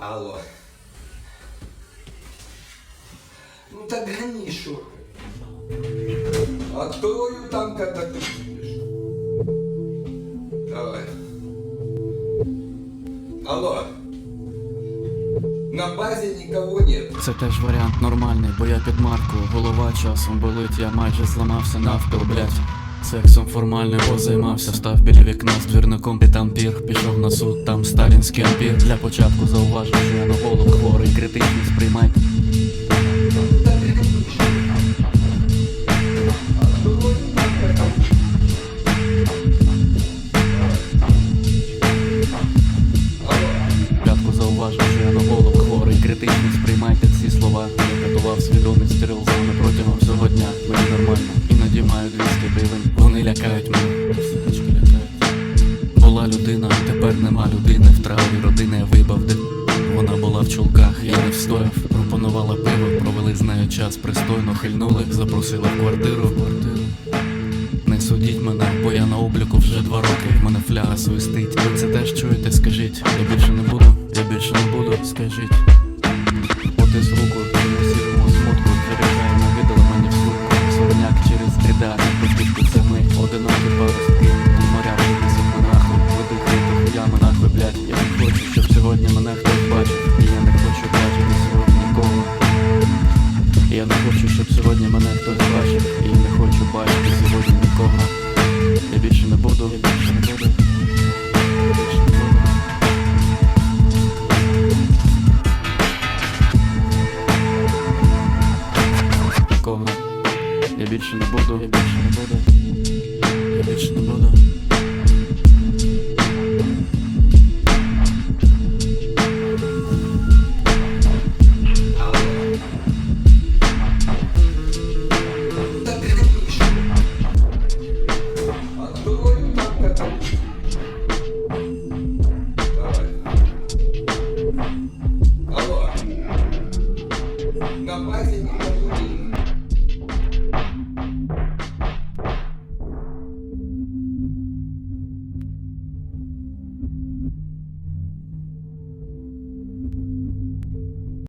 Алло. Ну так гони, шо. Открою там, когда ты будешь. Давай. Алло. На базе никого нет. Це теж варіант нормальний, бо я під маркою, голова часом болить, я майже зламався навпіл, блять. Сексом формальним позаймався, став біля вікна з двірником під ампір Пішов на суд, там сталінський ампір. Для початку зауважив, що я на голову хворий, там, когда Алло. П'ятку зауважив, що я на голову хворий, критично сприймайте ці слова. Я катував свідомість стерилзами лякають мене, Була людина, а тепер нема людини. В траві родини я вибав де Вона була в чулках, я не встояв. Пропонувала пиво, провели з нею час Пристойно хильнули, запросила в квартиру. Не судіть мене, бо я на обліку вже два роки. Мене фляга свистить. Ви це теж чуєте, скажіть. Я більше не буду, я більше не буду, скажіть. От із руку, так бачив, і я не хочу бачити сьогодні нікого. Я не хочу, щоб сьогодні мене хтось бачив, і я не хочу бачити сьогодні нікого. Я більше не буду, я більше не буду. Я більше не буду. Нікого. Я більше не буду, я більше не буду. God bless you.